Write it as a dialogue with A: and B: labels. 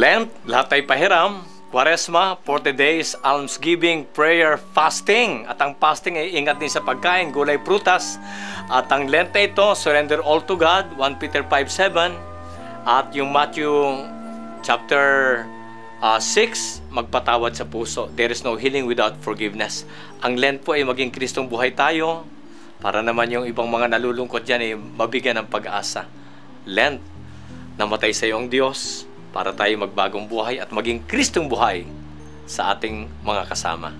A: Lent, lahat ay pahiram. Quaresma, 40 days, almsgiving, prayer, fasting. At ang fasting ay ingat din sa pagkain, gulay, prutas. At ang Lent na ito, surrender all to God, 1 Peter 5.7. At yung Matthew chapter uh, 6, magpatawad sa puso. There is no healing without forgiveness. Ang Lent po ay maging Kristong buhay tayo para naman yung ibang mga nalulungkot dyan ay mabigyan ng pag-asa. Lent, namatay sa iyo ang Diyos para tayo magbagong buhay at maging Kristong buhay sa ating mga kasama.